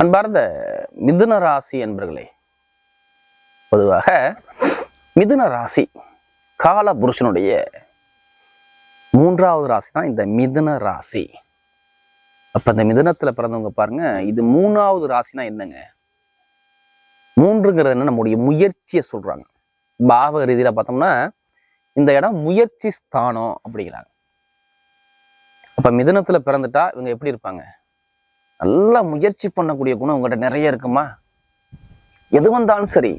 அன்பார்ந்த மிதுன ராசி என்பர்களே பொதுவாக மிதுன ராசி கால புருஷனுடைய மூன்றாவது ராசி தான் இந்த மிதுன ராசி. அப்ப இந்த மிதுனத்துல பிறந்தவங்க பாருங்க இது மூணாவது ராசினா என்னங்க? மூன்றுங்கிறது என்ன நம்முடைய முயற்சியை சொல்றாங்க. பாவக ரீதியில பார்த்தோம்னா இந்த இடம் முயற்சி ஸ்தானம் அப்படிங்கிறாங்க. அப்ப மிதுனத்துல பிறந்துட்டா இவங்க எப்படி இருப்பாங்க? நல்லா முயற்சி பண்ணக்கூடிய குணம் உங்கள்கிட்ட நிறைய இருக்குமா? எது வந்தாலும் சரி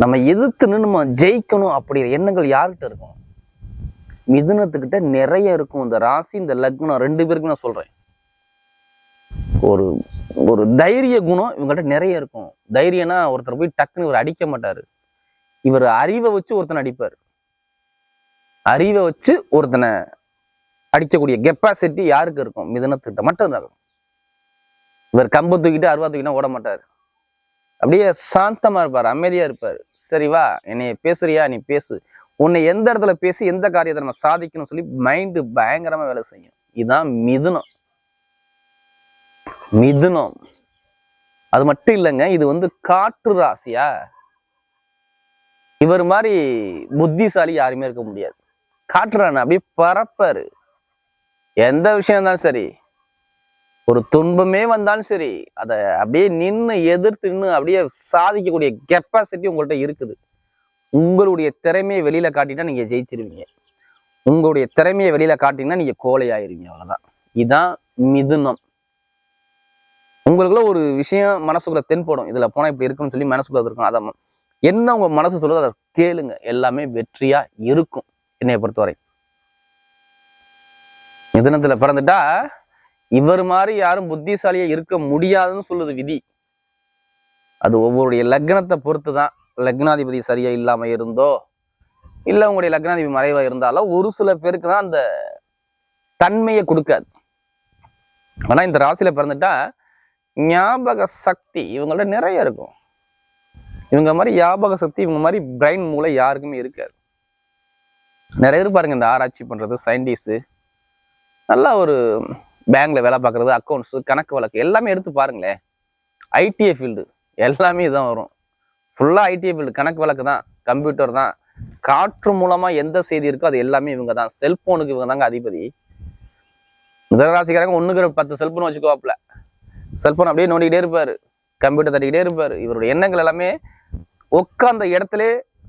நம்ம எதிர்த்து நின்று நம்ம ஜெயிக்கணும் அப்படிங்கிற எண்ணங்கள் யார்கிட்ட இருக்கும் மிதுனத்துக்கிட்ட நிறைய இருக்கும். இந்த ராசி இந்த லக்னம் ரெண்டு பேருக்கும் நான் சொல்றேன். ஒரு ஒரு தைரிய குணம் இவங்கள்ட்ட நிறைய இருக்கும். தைரியம்னா ஒருத்தர் போய் டக்குன்னு இவர் அடிக்க மாட்டாரு. இவர் அறிவை வச்சு ஒருத்தனை அடிப்பார். அறிவை வச்சு ஒருத்தனை அடிக்கக்கூடிய கெப்பாசிட்டி யாருக்கு இருக்கும்? மிதனத்துக்கிட்ட மட்டும் இருக்கும் இவர் கம்பு தூக்கிட்டு அருவா தூக்கினா ஓட மாட்டார். அப்படியே சாந்தமா இருப்பார் அமைதியா இருப்பார். சரி வா என்னைய பேசுறியா நீ பேசு. உன்னை எந்த இடத்துல பேசி எந்த காரியத்தை நம்ம சாதிக்கணும்னு சொல்லி மைண்டு பயங்கரமா வேலை செய்யும். இதுதான் மிதுனம். மிதுனம். அது மட்டும் இல்லைங்க இது வந்து காற்று ராசியா? இவர் மாதிரி புத்திசாலி யாருமே இருக்க முடியாது. காற்றுறான அப்படியே பறப்பாரு. எந்த விஷயம் இருந்தாலும் சரி. ஒரு துன்பமே வந்தாலும் சரி அதை அப்படியே நின்று எதிர்த்து நின்று அப்படியே சாதிக்கக்கூடிய கெப்பாசிட்டி உங்கள்கிட்ட இருக்குது. உங்களுடைய திறமையை வெளியில காட்டினா நீங்க ஜெயிச்சிருவீங்க. உங்களுடைய திறமையை வெளியில காட்டிங்கன்னா நீங்க கோலையாயிருவீங்க அவ்வளவுதான். இதான் மிதுனம். உங்களுக்குள்ள ஒரு விஷயம் மனசுக்குள்ள தென்படும். இதுல போனா இப்படி இருக்குன்னு சொல்லி மனசுக்குள்ள இருக்கும். அதை என்ன உங்க மனசு சொல்லுதோ அதை கேளுங்க. எல்லாமே வெற்றியா இருக்கும். என்னைய பொறுத்தவரை. மிதுனத்துல பிறந்துட்டா இவர் மாதிரி யாரும் புத்திசாலியா இருக்க முடியாதுன்னு சொல்லுது விதி. அது ஒவ்வொருடைய லக்னத்தை பொறுத்து தான் லக்னாதிபதி சரியா இல்லாம இருந்தோ இல்ல உங்களுடைய லக்னாதிபதி மறைவா இருந்தாலும் ஒரு சில பேருக்கு தான் அந்த தன்மையை கொடுக்காது. ஆனா இந்த ராசியில பிறந்துட்டா ஞாபக சக்தி இவங்கள்ட்ட நிறைய இருக்கும். இவங்க மாதிரி ஞாபக சக்தி இவங்க மாதிரி பிரைன் மூளை யாருக்குமே இருக்காது. நிறைய பேர் பாருங்க இந்த ஆராய்ச்சி பண்றது சயின்டிஸ்ட் நல்லா ஒரு பேங்க்ல வேலை பார்க்கறது அக்கௌண்ட்ஸ் கணக்கு வழக்கு எல்லாமே எடுத்து பாருங்களேன். ஐடிஐ ஃபீல்டு எல்லாமே இதான் வரும். ஃபுல்லாக ஐடிஐ ஃபீல்டு கணக்கு வழக்கு தான் கம்ப்யூட்டர் தான். காற்று மூலமா எந்த செய்தி இருக்கோ அது எல்லாமே இவங்க தான். செல்போனுக்கு இவங்க தாங்க அதிபதி. முதலராசிக்காரங்க ஒன்றுக்கு பத்து செல்போன் வச்சுக்கோப்பில் செல்போன் அப்படியே நோண்டிக்கிட்டே இருப்பாரு. கம்ப்யூட்டர் தட்டிக்கிட்டே இருப்பாரு. இவருடைய எண்ணங்கள் எல்லாமே உட்கார்ந்த இடத்துல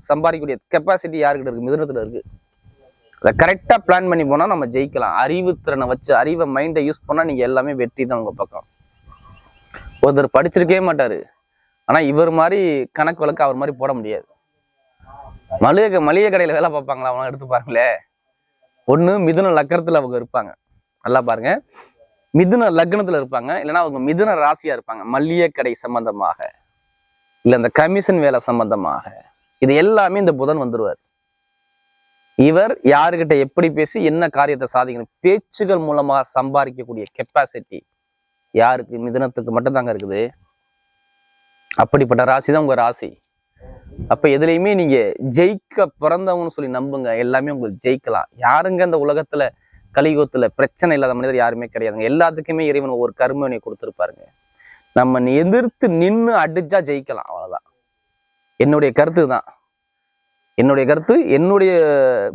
சம்பாதிக்கக்கூடிய கெப்பாசிட்டி யாருக்கிட்ட இருக்கு? மிதனத்தில் இருக்கு. அதை கரெக்டாக பிளான் பண்ணி போனால் நம்ம ஜெயிக்கலாம். அறிவு திறனை வச்சு அறிவை மைண்டை யூஸ் பண்ணால் நீங்கள் எல்லாமே வெற்றி தான் உங்கள் பக்கம். ஒருத்தர் படிச்சிருக்கவே மாட்டாரு. ஆனால் இவர் மாதிரி கணக்கு வழக்கு அவர் மாதிரி போட முடியாது. மளிகை மளிகை கடையில் வேலை பார்ப்பாங்களா? அவங்க எடுத்து பாருங்களேன். ஒன்று மிதுன லக்கணத்தில் அவங்க இருப்பாங்க. நல்லா பாருங்க. மிதுன லக்னத்தில் இருப்பாங்க. இல்லைன்னா அவங்க மிதுன ராசியாக இருப்பாங்க. மளிகை கடை சம்பந்தமாக. இல்லை இந்த கமிஷன் வேலை சம்பந்தமாக. இது எல்லாமே இந்த புதன் வந்துடுவார் இவர் யாருக்கிட்ட எப்படி பேசி என்ன காரியத்தை சாதிக்கணும்? பேச்சுகள் மூலமாக சம்பாதிக்கக்கூடிய கெப்பாசிட்டி யாருக்கு? மிதனத்துக்கு மட்டும்தாங்க இருக்குது. அப்படிப்பட்ட ராசி தான் உங்க ராசி. அப்ப எதுலையுமே நீங்க ஜெயிக்க பிறந்தவங்கன்னு சொல்லி நம்புங்க. எல்லாமே உங்களுக்கு ஜெயிக்கலாம். யாருங்க இந்த உலகத்துல கலியுகத்துல பிரச்சனை இல்லாத மனிதர் யாருமே கிடையாதுங்க. எல்லாத்துக்குமே இறைவன் ஒரு கர்மனை கொடுத்துருப்பாருங்க. நம்ம எதிர்த்து நின்று அடிச்சா ஜெயிக்கலாம். அவ்வளவுதான். என்னுடைய கருத்து தான் என்னுடைய கருத்து என்னுடைய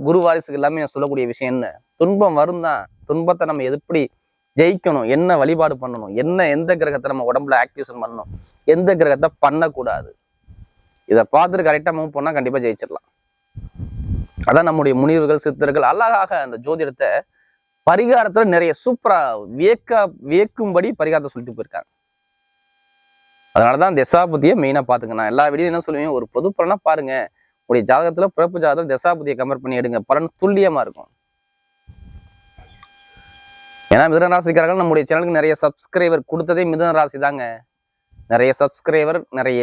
குரு வாரிசுக்கு எல்லாமே நான் சொல்லக்கூடிய விஷயம் என்ன? துன்பம் வரும் தான் துன்பத்தை நம்ம எப்படி ஜெயிக்கணும்? என்ன வழிபாடு பண்ணணும்? என்ன எந்த கிரகத்தை நம்ம உடம்புல ஆக்டிவேஷன் பண்ணணும்? எந்த கிரகத்தை பண்ணக்கூடாது? இதை பார்த்துட்டு கரெக்டாக மூவ் பண்ணால் கண்டிப்பாக ஜெயிச்சிடலாம். அதான் நம்முடைய முனிவர்கள் சித்தர்கள் அழகாக அந்த ஜோதிடத்தை பரிகாரத்தில் நிறைய சூப்பரா வியக்க வியக்கும்படி பரிகாரத்தை சொல்லிட்டு போயிருக்காங்க. அதனால தான் மெயினா மெயினாக நான் எல்லா வீடியோ என்ன சொல்லுவேன்? ஒரு பொது பலனா பாருங்க. உடைய ஜாதகத்துல பிறப்பு ஜாதகம் தசாபதியை கம்பேர் பண்ணி எடுங்க. பலன் துல்லியமா இருக்கும். ஏன்னா மிதன ராசிக்காரர்கள் நம்முடைய சேனலுக்கு நிறைய சப்ஸ்கிரைபர் கொடுத்ததே மிதன ராசி தாங்க. நிறைய சப்ஸ்கிரைபர் நிறைய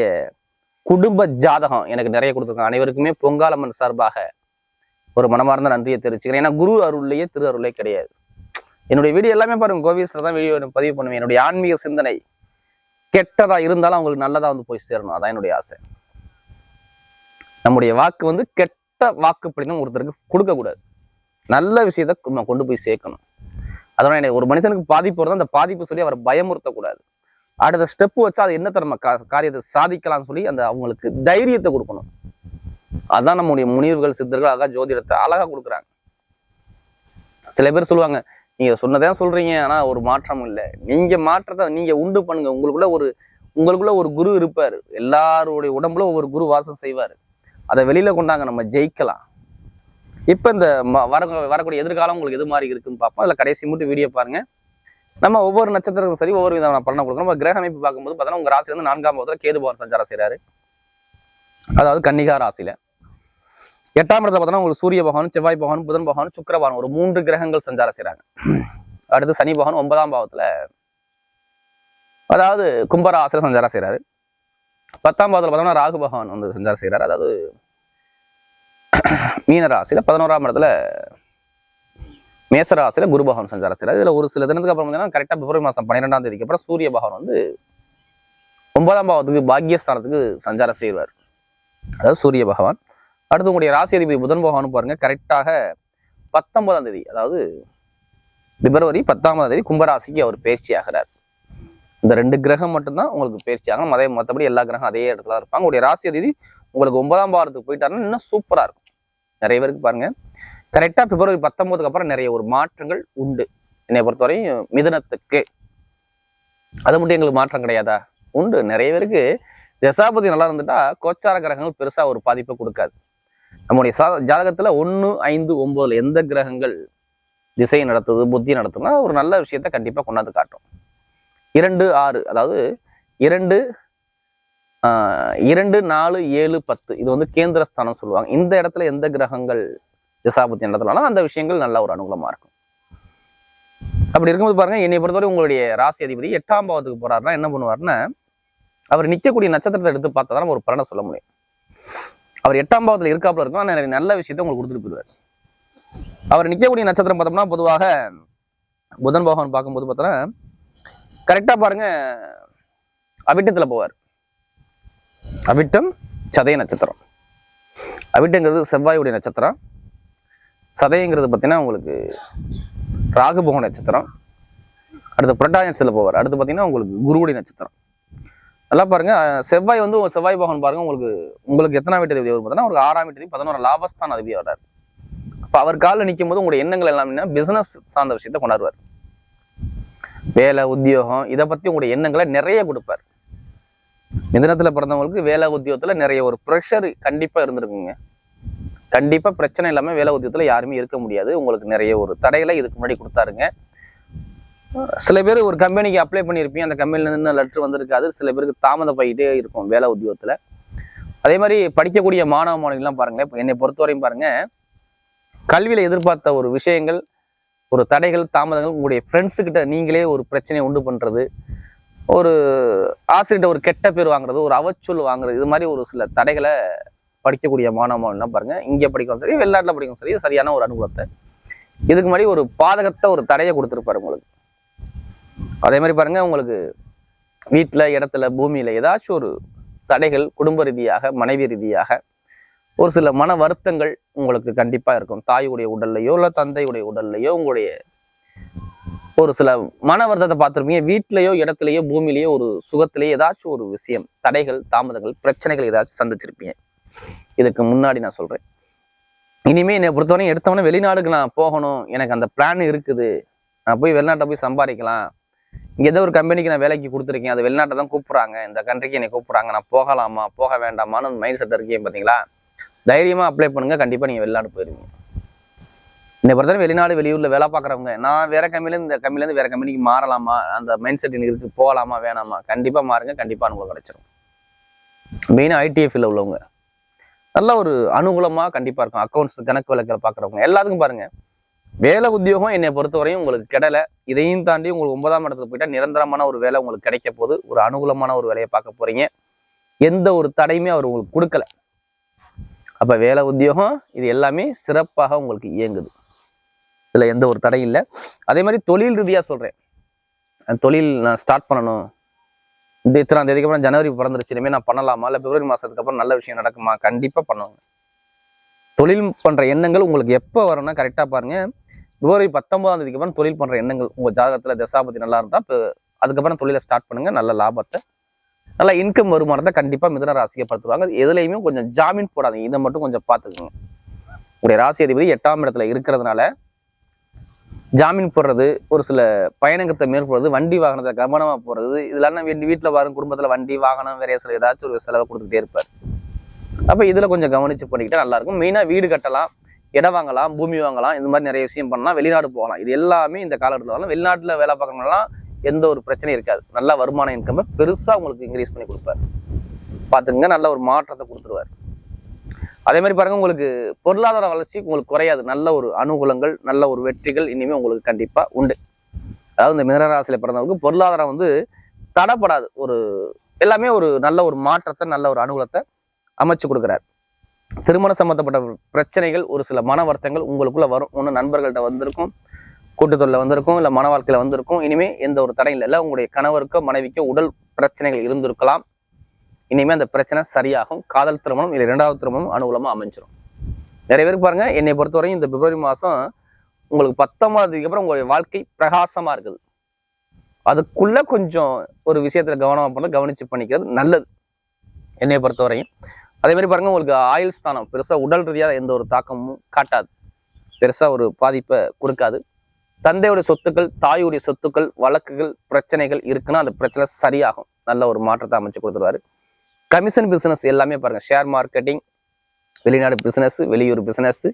குடும்ப ஜாதகம் எனக்கு நிறைய கொடுத்துருக்காங்க. அனைவருக்குமே பொங்காலம்மன் சார்பாக ஒரு மனமார்ந்த நன்றியை தெரிவிச்சுக்கிறேன். ஏன்னா குரு அருள்லையே திரு அருளே கிடையாது. என்னுடைய வீடியோ எல்லாமே பாருங்க. கோவிஸ்ல தான் வீடியோ பதிவு பண்ணுவேன். என்னுடைய ஆன்மீக சிந்தனை கெட்டதா இருந்தாலும் அவங்களுக்கு நல்லதா வந்து போய் சேரணும். அதான் என்னுடைய ஆசை. நம்முடைய வாக்கு வந்து கெட்ட வாக்குப்படிதான் ஒருத்தருக்கு கொடுக்கக்கூடாது நல்ல விஷயத்த நம்ம கொண்டு போய் சேர்க்கணும். அதனால எனக்கு ஒரு மனுஷனுக்கு பாதிப்பு வருது அந்த பாதிப்பு சொல்லி அவரை பயமுறுத்தக்கூடாது. அடுத்த ஸ்டெப் வச்சா அது என்னத்தை நம்ம கா- காரியத்தை சாதிக்கலாம்னு சொல்லி அந்த அவங்களுக்கு தைரியத்தை கொடுக்கணும். அதான் நம்முடைய முனிவர்கள் சித்தர்கள் அழகா ஜோதிடத்தை அழகா கொடுக்குறாங்க. சில பேர் சொல்லுவாங்க நீங்க சொன்னதே சொல்றீங்க ஆனா ஒரு மாற்றம் இல்லை. நீங்க மாற்றத்தை நீங்க உண்டு பண்ணுங்க. உங்களுக்குள்ள ஒரு உங்களுக்குள்ள ஒரு குரு இருப்பாரு. எல்லாருடைய உடம்புல ஒவ்வொரு குரு வாசம் செய்வாரு. அதை வெளியில கொண்டாங்க நம்ம ஜெயிக்கலாம். இப்ப இந்த வர வரக்கூடிய எதிர்காலம் உங்களுக்கு எது மாதிரி இருக்குன்னு பார்ப்போம். அதுல கடைசி மட்டும் வீடியோ பாருங்க. நம்ம ஒவ்வொரு நட்சத்திரத்துக்கும் சரி ஒவ்வொரு விதமான பலனை கொடுக்கணும் நம்ம கிரக அமைப்பு பார்க்கும்போது பார்த்தோன்னா உங்க ராசியில நான்காம் பாவத்துல கேது பவன் சஞ்சாரம் செய்கிறாரு அதாவது கன்னிகா ராசியில். எட்டாம் இடத்துல பார்த்தோன்னா உங்களுக்கு சூரிய பகவான் செவ்வாய் பகவான் புதன் பகவான் சுக்கிர ஒரு மூன்று கிரகங்கள் சஞ்சாரம் செய்றாங்க. அடுத்து சனி பகவான் ஒன்பதாம் பாவத்துல அதாவது கும்பராசில சஞ்சாரம் செய்கிறாரு பத்தாம் பாதத்தில் பார்த்தோம்னா ராகு பகவான் வந்து சஞ்சாரம் செய்றாரு அதாவது மீனராசியில பதினோராம் இடத்துல மேச ராசியில குரு பகவான் சஞ்சாரம் செய்கிறார். இதுல ஒரு சில தினத்துக்கு அப்புறம் பார்த்தீங்கன்னா கரெக்டா பிப்ரவரி மாதம் பன்னிரெண்டாம் தேதிக்கு அப்புறம் சூரிய பகவான் வந்து ஒன்பதாம் பாவத்துக்கு பாக்கியஸ்தானத்துக்கு சஞ்சாரம் செய்வார். அதாவது சூரிய பகவான். அடுத்து உங்களுடைய ராசி அதிபதி புதன் பகவான் பாருங்க கரெக்டாக பத்தொன்பதாம் தேதி அதாவது பிப்ரவரி பத்தாம் தேதி கும்பராசிக்கு அவர் பயிற்சி ஆகிறார் இந்த ரெண்டு கிரகம் மட்டும்தான் உங்களுக்கு பயிற்சி ஆகணும். அதே மற்றபடி எல்லா கிரகம் அதே இடத்துல தான் இருப்பாங்க. உங்களுடைய ராசி அதிதி உங்களுக்கு ஒன்பதாம் வாரத்துக்கு போயிட்டாருன்னா இன்னும் சூப்பரா இருக்கும். நிறைய பேருக்கு பாருங்க. கரெக்டா பிப்ரவரி பத்தொன்பதுக்கு அப்புறம் நிறைய ஒரு மாற்றங்கள் உண்டு. என்னை பொறுத்தவரையும் மிதனத்துக்கு. அது மட்டும் எங்களுக்கு மாற்றம் கிடையாதா? உண்டு. நிறைய பேருக்கு தசாபதி நல்லா இருந்துட்டா கோச்சார கிரகங்கள் பெருசா ஒரு பாதிப்பை கொடுக்காது. நம்முடைய சா ஜாதகத்துல ஒண்ணு ஐந்து ஒன்பதுல எந்த கிரகங்கள் திசை நடத்துது புத்தி நடத்துதுன்னா ஒரு நல்ல விஷயத்த கண்டிப்பா கொண்டாந்து காட்டும். இரண்டு ஆறு அதாவது இரண்டு ஆஹ், இரண்டு நாலு ஏழு பத்து. இது வந்து கேந்திரஸ்தானம் சொல்லுவாங்க. இந்த இடத்துல எந்த கிரகங்கள் திசாபுத்தி நடத்தினாலும் அந்த விஷயங்கள் நல்ல ஒரு அனுகூலமா இருக்கும். அப்படி இருக்கும்போது பாருங்க என்னை பொறுத்தவரை உங்களுடைய ராசி அதிபதி எட்டாம் பாவத்துக்கு போறாருன்னா என்ன பண்ணுவாருன்னா அவர் நிற்கக்கூடிய நட்சத்திரத்தை எடுத்து பார்த்தா தான் ஒரு பலனை சொல்ல முடியும். அவர் எட்டாம் பாவத்தில் இருக்காப்புல இருக்கும் ஆனால் நல்ல விஷயத்தை உங்களுக்கு கொடுத்துட்டு போயிடுவார். அவர் நிற்கக்கூடிய நட்சத்திரம் பார்த்தோம்னா பொதுவாக புதன் பகவான் பார்க்கும்போது பார்த்தோன்னா கரெக்டாக பாருங்க. அவிட்டத்தில் போவார். அவிட்டம் சதய நட்சத்திரம். அவிட்டங்கிறது செவ்வாயுடைய நட்சத்திரம். சதயங்கிறது பார்த்தீங்கன்னா உங்களுக்கு ராகுபோக நட்சத்திரம். அடுத்து புரட்டாயத்தில் போவார். அடுத்து பார்த்தீங்கன்னா உங்களுக்கு குருவுடைய நட்சத்திரம். நல்லா பாருங்க. செவ்வாய் வந்து செவ்வாய் பகவான் பாருங்க உங்களுக்கு உங்களுக்கு எத்தனாம் வீட்டு அதிபதி வரும் பார்த்தீங்கன்னா உங்களுக்கு ஆறாம் வீட்டு பதினோரு லாபஸ்தான் அதிபதி வர்றாரு. அப்போ அவர் காலில் நிற்கும் போது உங்களுடைய எண்ணங்கள் எல்லாமே பிசினஸ் சார்ந்த விஷயத்தை கொண்டாடுவார். வேலை உத்தியோகம் இதை பற்றி உங்களுடைய எண்ணங்களை நிறைய கொடுப்பார். மிதனத்தில் பிறந்தவங்களுக்கு வேலை உத்தியோகத்தில் நிறைய ஒரு ப்ரெஷர் கண்டிப்பாக இருந்திருக்குங்க. கண்டிப்பாக பிரச்சனை இல்லாமல் வேலை உத்தியோகத்தில் யாருமே இருக்க முடியாது. உங்களுக்கு நிறைய ஒரு தடைகளை இதுக்கு முன்னாடி கொடுத்தாருங்க. சில பேர் ஒரு கம்பெனிக்கு அப்ளை பண்ணியிருப்பீங்க அந்த கம்பெனிலேருந்து லெட்ரு வந்திருக்காது. சில பேருக்கு தாமதமாயிட்டே இருக்கும் வேலை உத்தியோகத்தில். அதே மாதிரி படிக்கக்கூடிய மாணவ மாணவிகள்லாம் பாருங்களேன். இப்போ என்னை பொறுத்தவரையும் பாருங்கள் கல்வியில் எதிர்பார்த்த ஒரு விஷயங்கள் ஒரு தடைகள் தாமதங்கள் உங்களுடைய ஃப்ரெண்ட்ஸுக்கிட்ட நீங்களே ஒரு பிரச்சனையை உண்டு பண்ணுறது ஒரு ஆசிரியர்கிட்ட ஒரு கெட்ட பேர் வாங்குறது ஒரு அவச்சொல் வாங்குறது இது மாதிரி ஒரு சில தடைகளை படிக்கக்கூடிய மாணவன் பாருங்கள் இங்கே படிக்கவும் சரி வெளிநாட்டில் படிக்கவும் சரி சரியான ஒரு அனுகூலத்தை இதுக்கு முன்னாடி ஒரு பாதகத்தை ஒரு தடையை கொடுத்துருப்பாரு உங்களுக்கு. அதே மாதிரி பாருங்கள் உங்களுக்கு வீட்டில் இடத்துல பூமியில் ஏதாச்சும் ஒரு தடைகள் குடும்ப ரீதியாக மனைவி ரீதியாக ஒரு சில மன வருத்தங்கள் உங்களுக்கு கண்டிப்பாக இருக்கும். தாயுடைய உடல்லையோ இல்லை தந்தையுடைய உடல்லையோ உங்களுடைய ஒரு சில மன வருத்தத்தை பார்த்துருப்பீங்க. வீட்டிலையோ இடத்துலையோ பூமியிலையோ ஒரு சுகத்திலேயோ ஏதாச்சும் ஒரு விஷயம் தடைகள் தாமதங்கள் பிரச்சனைகள் ஏதாச்சும் சந்திச்சிருப்பீங்க. இதுக்கு முன்னாடி நான் சொல்கிறேன் இனிமே என்னை பொறுத்தவரையும் எடுத்தவொடனே வெளிநாடுக்கு நான் போகணும். எனக்கு அந்த பிளான் இருக்குது. நான் போய் வெளிநாட்டை போய் சம்பாதிக்கலாம். இங்கே ஏதோ ஒரு கம்பெனிக்கு நான் வேலைக்கு கொடுத்துருக்கேன். அது வெளிநாட்டை தான் கூப்பிட்றாங்க. இந்த கண்ட்ரிக்கு என்னை கூப்பிட்றாங்க. நான் போகலாமா? போக வேண்டாமான்னு மைண்ட் செட் இருக்கீங்க பார்த்தீங்களா தைரியமா அப்ளை பண்ணுங்க. கண்டிப்பா நீங்க வெளிநாடு போயிருவீங்க. என்னை பொறுத்தவரை வெளிநாடு வெளியூர்ல வேலை பார்க்குறவங்க நான் வேற கம்பெனில இந்த கம்பெனில வேறு கம்பெனிக்கு மாறலாமா? அந்த மைண்ட் செட் எனக்கு இருக்கு. போகலாமா? வேணாமா? கண்டிப்பா மாறுங்க. கண்டிப்பா அனுகூலம் கிடைச்சிரும். மெயினாக ஐடிஎஃபில் உள்ளவங்க. நல்ல ஒரு அனுகூலமா கண்டிப்பா இருக்கும். அக்கௌண்ட்ஸ் கணக்கு வழக்கில் பார்க்குறவங்க. எல்லாத்துக்கும் பாருங்க. வேலை உத்தியோகம் என்னை பொறுத்தவரையும் உங்களுக்கு கிடைல. இதையும் தாண்டி உங்களுக்கு ஒன்பதாம் இடத்துல போயிட்டா நிரந்தரமான ஒரு வேலை உங்களுக்கு கிடைக்க போது ஒரு அனுகூலமான ஒரு வேலையை பார்க்க போறீங்க. எந்த ஒரு தடையுமே அவர் உங்களுக்கு கொடுக்கல. அப்போ வேலை உத்தியோகம் இது எல்லாமே சிறப்பாக உங்களுக்கு இயங்குது. இதில் எந்த ஒரு தடையும் இல்லை. அதே மாதிரி தொழில் ரீதியாக சொல்றேன். தொழில் நான் ஸ்டார்ட் பண்ணணும். இந்த இத்தனாம் தேதிக்கு அப்புறம் ஜனவரி பிறந்துருச்சு. இனிமேல் நான் பண்ணலாமா? இல்லை பிப்ரவரி மாதத்துக்கு அப்புறம் நல்ல விஷயம் நடக்குமா? கண்டிப்பாக பண்ணுவாங்க தொழில் பண்ணுற எண்ணங்கள் உங்களுக்கு எப்போ வரும்னா கரெக்டாக பாருங்க. பிப்ரவரி பத்தொன்பதாம் தேதிக்கு அப்புறம் தொழில் பண்ணுற எண்ணங்கள் உங்கள் ஜாதகத்தில் தசாபதி நல்லா இருந்தால் இப்போ அதுக்கப்புறம் தொழிலை ஸ்டார்ட் பண்ணுங்கள் நல்ல லாபத்தை நல்லா இன்கம் வருமானத்தை கண்டிப்பாக மிதன ராசியை படுத்துவாங்க எதுலையுமே கொஞ்சம் ஜாமீன் போடாதீங்க. இதை மட்டும் கொஞ்சம் பார்த்துக்கோங்க. உங்களுடைய ராசி அதிபதி எட்டாம் இடத்துல இருக்கிறதுனால ஜாமீன் போடுறது ஒரு சில பயணங்கத்தை மேற்கொள்றது வண்டி வாகனத்தை கவனமா போடுறது இதெல்லாம் வீட்டு வீட்டுல வரும் குடும்பத்துல வண்டி வாகனம் வேற சில ஏதாச்சும் ஒரு செலவை கொடுத்துட்டே இருப்பார். அப்போ இதுல கொஞ்சம் கவனிச்சு பண்ணிக்கிட்டா நல்லா இருக்கும். மெயினா வீடு கட்டலாம் இடம் வாங்கலாம் பூமி வாங்கலாம் இந்த மாதிரி நிறைய விஷயம் பண்ணலாம் வெளிநாடு போகலாம். இது எல்லாமே இந்த காலகட்டத்தில் வரலாம். வெளிநாட்டில் வேலை பார்க்கறவங்கலாம் எந்த ஒரு பிரச்சனையும் இருக்காது. நல்ல வருமான இன்கம் பெருசா உங்களுக்கு இன்க்ரீஸ் பண்ணி கொடுப்பாரு. பாத்துங்க நல்ல ஒரு மாற்றத்தை கொடுத்துருவாரு. அதே மாதிரி பாருங்க உங்களுக்கு பொருளாதார வளர்ச்சி உங்களுக்கு குறையாது. நல்ல ஒரு அனுகூலங்கள் நல்ல ஒரு வெற்றிகள் இனிமே உங்களுக்கு கண்டிப்பா உண்டு. அதாவது இந்த மிதனராசியில பிறந்தவங்களுக்கு பொருளாதாரம் வந்து தடைப்படாது. ஒரு எல்லாமே ஒரு நல்ல ஒரு மாற்றத்தை நல்ல ஒரு அனுகூலத்தை அமைச்சு கொடுக்குறாரு. திருமணம் சம்பந்தப்பட்ட பிரச்சனைகள் ஒரு சில மன வருத்தங்கள் உங்களுக்குள்ள வரும். ஒன்று நண்பர்கள்ட்ட வந்திருக்கும். கூட்டத்தொழில வந்திருக்கும் இல்லை மன வாழ்க்கையில் வந்திருக்கும் இனிமேல் எந்த ஒரு தடையும் இல்லை. உங்களுடைய கணவருக்கோ மனைவிக்கோ உடல் பிரச்சனைகள் இருந்திருக்கலாம். இனிமேல் அந்த பிரச்சனை சரியாகும். காதல் திருமணம் இல்லை இரண்டாவது திருமணம் அனுகூலமாக அமைஞ்சிடும் நிறைய பேருக்கு பாருங்க என்னை பொறுத்தவரையும் இந்த பிப்ரவரி மாதம் உங்களுக்கு பத்தொன்பதுக்கு அப்புறம் உங்களுடைய வாழ்க்கை பிரகாசமாக இருக்குது. அதுக்குள்ளே கொஞ்சம் ஒரு விஷயத்தில் கவனமாக பண்ண கவனித்து பண்ணிக்கிறது நல்லது. என்னை பொறுத்தவரையும். அதே மாதிரி பாருங்கள் உங்களுக்கு ஆயுள் ஸ்தானம் பெருசாக உடல் ரீதியாக எந்த ஒரு தாக்கமும் காட்டாது. பெருசாக ஒரு பாதிப்பை கொடுக்காது. தந்தையுடைய சொத்துக்கள் தாயுடைய சொத்துக்கள் வழக்குகள் பிரச்சனைகள் இருக்குன்னா அந்த பிரச்சனை சரியாகும். நல்ல ஒரு மாற்றத்தை அமைச்சு கொடுத்துருவாரு. கமிஷன் பிசினஸ் எல்லாமே பாருங்க. ஷேர் மார்க்கெட்டிங் வெளிநாடு பிசினஸ் வெளியூர் பிசினஸ்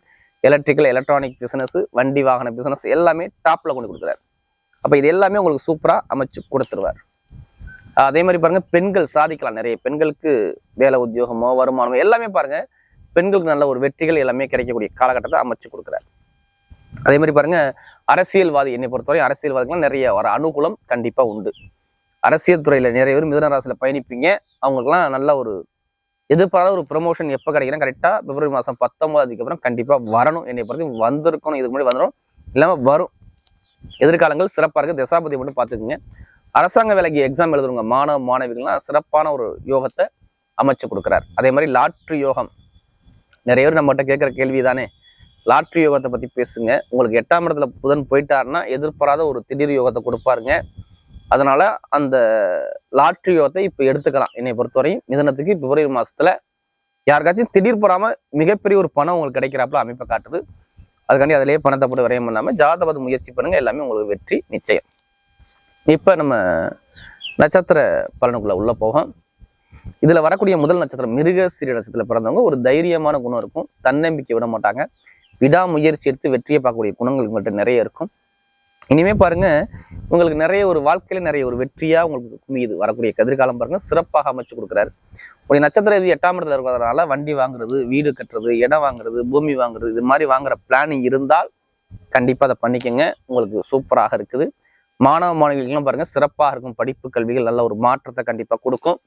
எலக்ட்ரிக்கல் எலக்ட்ரானிக் பிசினஸ் வண்டி வாகன பிசினஸ் எல்லாமே டாப்ல கொண்டு கொடுக்குறாரு. அப்ப இது எல்லாமே உங்களுக்கு சூப்பரா அமைச்சு கொடுத்துருவார். அதே மாதிரி பாருங்க பெண்கள் சாதிக்கலாம் நிறைய. பெண்களுக்கு வேலை உத்தியோகமோ வருமானமோ எல்லாமே பாருங்க பெண்களுக்கு நல்ல ஒரு வெற்றிகள் எல்லாமே கிடைக்கக்கூடிய காலகட்டத்தை அமைச்சு கொடுக்குறாரு. அதே மாதிரி பாருங்க அரசியல்வாதி என்னை பொறுத்தவரை அரசியல்வாதிகள்லாம் நிறைய வர அனுகூலம் கண்டிப்பாக உண்டு. அரசியல் துறையில் நிறைய பேர் மிதனராசியில் பயணிப்பீங்க. அவங்களுக்குலாம் நல்ல ஒரு எதிர்பாராத ஒரு ப்ரொமோஷன் எப்போ கிடைக்கிறேன் கரெக்டாக பிப்ரவரி மாதம் பத்தொன்பதுக்கு அப்புறம் கண்டிப்பாக வரணும். என்னை பொறுத்து வந்திருக்கணும் இதுக்கு முன்னாடி வந்துடும் இல்லாமல் வரும். எதிர்காலங்கள் சிறப்பாக இருக்கு. தசாபதி மட்டும் பார்த்துக்குங்க. அரசாங்க வேலைக்கு எக்ஸாம் எழுதுறவங்க மாணவ மாணவிகள்லாம் சிறப்பான ஒரு யோகத்தை அமைச்சு கொடுக்குறாரு. அதே மாதிரி லாட்ரி யோகம். நிறைய பேர் நம்மகிட்ட கேட்குற கேள்வி தானே லாட்ரி யோகத்தை பற்றி பேசுங்க. உங்களுக்கு எட்டாம் இடத்துல புதன் போயிட்டாருன்னா எதிர்பாராத ஒரு திடீர் யோகத்தை கொடுப்பாருங்க. அதனால அந்த லாட்ரி யோகத்தை இப்போ எடுத்துக்கலாம். என்னை பொறுத்தவரையும் மிதனத்துக்கு பிப்ரவரி மாசத்துல யாருக்காச்சும் திடீர் படாமல் மிகப்பெரிய ஒரு பணம் உங்களுக்கு கிடைக்கிறாப்புல அமைப்பை காட்டுது. அதுக்காண்டி அதிலேயே பணத்தை போட்டு விரயம் பண்ணாமல் ஜாதபத முயற்சி பண்ணுங்க. எல்லாமே உங்களுக்கு வெற்றி நிச்சயம். இப்ப நம்ம நட்சத்திர பலனுக்குள்ள உள்ள போகும் இதில் வரக்கூடிய முதல் நட்சத்திரம் மிருக சிறிய நட்சத்திரத்தில் பிறந்தவங்க ஒரு தைரியமான குணம் இருக்கும். தன்னம்பிக்கை விட மாட்டாங்க விடாமுயற்சி எடுத்து வெற்றியை பார்க்கக்கூடிய குணங்கள் உங்கள்கிட்ட நிறைய இருக்கும். இனிமே பாருங்க உங்களுக்கு நிறைய ஒரு வாழ்க்கையில நிறைய ஒரு வெற்றியா உங்களுக்கு குமியுது. வரக்கூடிய கதிர்காலம் பாருங்க சிறப்பாக அமைச்சு கொடுக்குறாரு. ஒரு நட்சத்திர இது எட்டாம் இடத்துல இருக்கிறதுனால வண்டி வாங்குறது வீடு கட்டுறது இடம் வாங்குறது பூமி வாங்குறது இது மாதிரி வாங்குற பிளானிங் இருந்தால் கண்டிப்பா அதை பண்ணிக்கோங்க. உங்களுக்கு சூப்பராக இருக்குது. மாணவ மாணவிகளுக்கெல்லாம் பாருங்க சிறப்பாக இருக்கும். படிப்பு கல்விகள் நல்ல ஒரு மாற்றத்தை கண்டிப்பா கொடுக்கும்.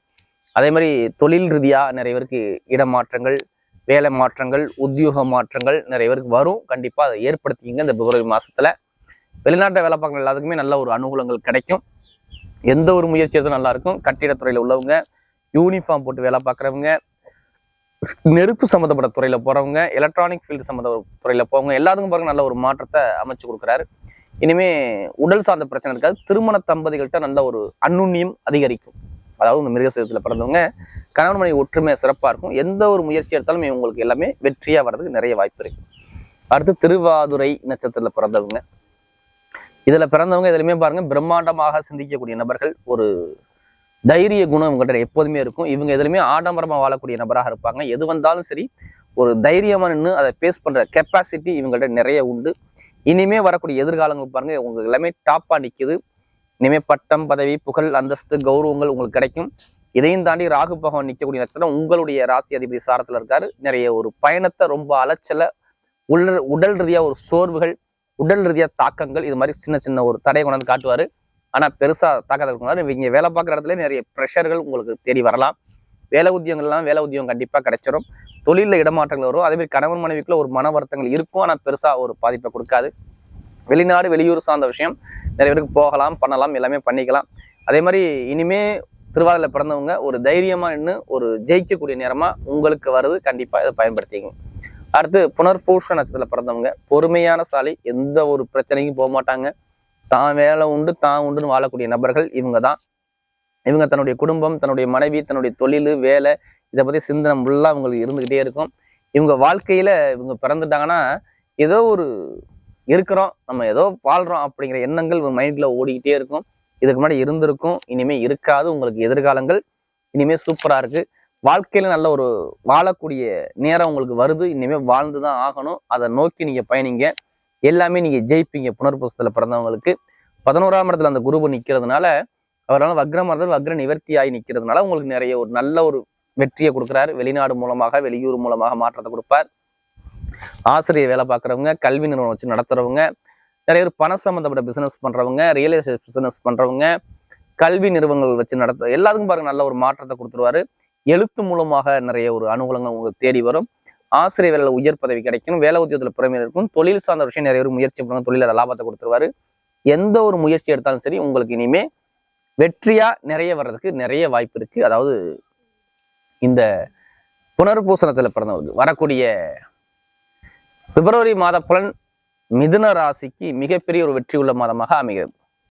அதே மாதிரி தொழில் ரீதியா நிறைய பேருக்கு இடமாற்றங்கள் வேலை மாற்றங்கள் உத்தியோக மாற்றங்கள் நிறைய பேருக்கு வரும். கண்டிப்பாக அதை ஏற்படுத்திங்க இந்த பிப்ரவரி மாதத்தில் வெளிநாட்டை வேலை பார்க்குற எல்லாத்துக்குமே நல்ல ஒரு அனுகூலங்கள் கிடைக்கும். எந்த ஒரு முயற்சி எடுத்தாலும் நல்லாயிருக்கும் கட்டிடத்துறையில் உள்ளவங்க யூனிஃபார்ம் போட்டு வேலை பார்க்குறவங்க நெருப்பு சம்மந்தப்பட்ட துறையில் போகிறவங்க எலக்ட்ரானிக் ஃபீல்டு சம்மந்தப்பட்ட துறையில் போறவங்க எல்லாத்துக்கும் பாருங்க நல்ல ஒரு மாற்றத்தை அமைச்சு கொடுக்குறாரு. இனிமே உடல் சார்ந்த பிரச்சனை இருக்காது. திருமண தம்பதிகள்கிட்ட நல்ல ஒரு அன்னுண்ணியம் அதிகரிக்கும். அதாவது இந்த மிருகசீரத்தில் பிறந்தவங்க கணவன் மனைவி ஒற்றுமை சிறப்பா இருக்கும். எந்த ஒரு முயற்சி எடுத்தாலும் உங்களுக்கு எல்லாமே வெற்றியா வர்றதுக்கு நிறைய வாய்ப்பு இருக்கு. அடுத்து திருவாதுரை நட்சத்திரத்துல பிறந்தவங்க. இதுல பிறந்தவங்க இதுலையுமே பாருங்க பிரம்மாண்டமாக சிந்திக்கக்கூடிய நபர்கள் ஒரு தைரிய குணம் இவங்ககிட்ட எப்போதுமே இருக்கும். இவங்க எதுலையுமே ஆடம்பரமா வாழக்கூடிய நபராக இருப்பாங்க. எது வந்தாலும் சரி ஒரு தைரியமா நின்று அதை பேஸ் பண்ற கெப்பாசிட்டி இவங்கள்ட்ட நிறைய உண்டு. இனிமே வரக்கூடிய எதிர்காலங்கள் பாருங்க உங்களுக்கு எல்லாமே டாப்பா நிக்குது. இனிமேல் பட்டம் பதவி புகழ் அந்தஸ்து கௌரவங்கள் உங்களுக்கு கிடைக்கும். இதையும் தாண்டி ராகு பகவான் நிற்கக்கூடிய நட்சத்திரம் உங்களுடைய ராசி அதிபதி சாரத்தில் இருக்காரு. நிறைய ஒரு பயணத்தை ரொம்ப அலைச்சல உடல் உடல் ரீதியா ஒரு சோர்வுகள் உடல் ரீதியா தாக்கங்கள் இது மாதிரி சின்ன சின்ன ஒரு தடையை கொண்டாந்து காட்டுவாரு. ஆனா பெருசா தாக்கத்தை கொடுக்குறாரு இவங்க வேலை பார்க்குற இடத்துல நிறைய ப்ரெஷர்கள் உங்களுக்கு தேடி வரலாம். வேலை உத்தியோகங்கள்லாம் வேலை உத்தியோகம் கண்டிப்பாக கிடைச்சிரும். தொழிலில் இடமாற்றங்கள் வரும். அதே மாதிரி கணவன் மனைவிக்குள்ள ஒரு மன வருத்தங்கள் இருக்கும். ஆனால் பெருசா ஒரு பாதிப்பை கொடுக்காது. வெளிநாடு வெளியூர் சார்ந்த விஷயம். நிறைய பேருக்கு போகலாம் பண்ணலாம் எல்லாமே பண்ணிக்கலாம். அதே மாதிரி இனிமே திருவாதிரை பிறந்தவங்க ஒரு தைரியமாக நின்று ஒரு ஜெயிக்கக்கூடிய நேரமாக உங்களுக்கு வருது. கண்டிப்பாக இதை பயன்படுத்திங்க அடுத்து புனர்பூஷ நட்சத்திரத்தில் பிறந்தவங்க பொறுமையான சாலை எந்த ஒரு பிரச்சனைக்கும் போக மாட்டாங்க. தான் வேலை உண்டு தான் உண்டுன்னு வாழக்கூடிய நபர்கள் இவங்க தான். இவங்க தன்னுடைய குடும்பம் தன்னுடைய மனைவி தன்னுடைய தொழில் வேலை இதை பற்றி சிந்தனை ஃபுல்லாக அவங்களுக்கு இருந்துக்கிட்டே இருக்கும். இவங்க வாழ்க்கையில் இவங்க பிறந்துட்டாங்கன்னா ஏதோ ஒரு இருக்கிறோம் நம்ம ஏதோ வாழ்றோம் அப்படிங்கிற எண்ணங்கள் இவங்க மைண்ட்ல ஓடிக்கிட்டே இருக்கும். இதுக்கு முன்னாடி இருந்திருக்கும் இனிமே இருக்காது. உங்களுக்கு எதிர்காலங்கள் இனிமே சூப்பரா இருக்கு. வாழ்க்கையில நல்ல ஒரு வாழக்கூடிய நேரம் உங்களுக்கு வருது. இனிமே வாழ்ந்து தான் ஆகணும். அதை நோக்கி நீங்க பயணிங்க. எல்லாமே நீங்க ஜெயிப்பீங்க. புனர்புசத்துல பிறந்தவங்களுக்கு. பதினோராம் இடத்துல அந்த குருபு நிக்கிறதுனால அவரால் வக்ரமர்தல் வக்ர நிவர்த்தியாகி நிக்கிறதுனால உங்களுக்கு நிறைய ஒரு நல்ல ஒரு வெற்றியை கொடுக்குறாரு. வெளிநாடு மூலமாக வெளியூர் மூலமாக மாற்றத்தை கொடுப்பார். ஆசிரியர் வேலை பார்க்குறவங்க கல்வி நிறுவனம் வச்சு நடத்துறவங்க நிறைய பேர் பண சம்மந்தப்பட்ட பிசினஸ் பண்றவங்க ரியல் எஸ்டேட் பிசினஸ் பண்றவங்க கல்வி நிறுவனங்கள் வச்சு நடத்த எல்லாத்துக்கும் பாருங்க நல்ல ஒரு மாற்றத்தை கொடுத்துருவாரு. எழுத்து மூலமாக நிறைய ஒரு அனுகூலங்கள் உங்களுக்கு தேடி வரும். ஆசிரியர் வேலையில் உயர் பதவி கிடைக்கும் வேலை உத்தியோகத்தில் பிறமையில் இருக்கும் தொழில் சார்ந்த விஷயம் நிறைய பேர் முயற்சி பண்ணுவாங்க தொழில லாபத்தை கொடுத்துருவாரு. எந்த ஒரு முயற்சி எடுத்தாலும் சரி உங்களுக்கு இனிமே வெற்றியா நிறைய வர்றதுக்கு நிறைய வாய்ப்பு இருக்கு. அதாவது இந்த புனர்பூசணத்துல பிறந்தவருக்கு வரக்கூடிய பிப்ரவரி மாத பலன் மிதுன ராசிக்கு மிகப்பெரிய ஒரு வெற்றி உள்ள மாதமாக அமைகிறது.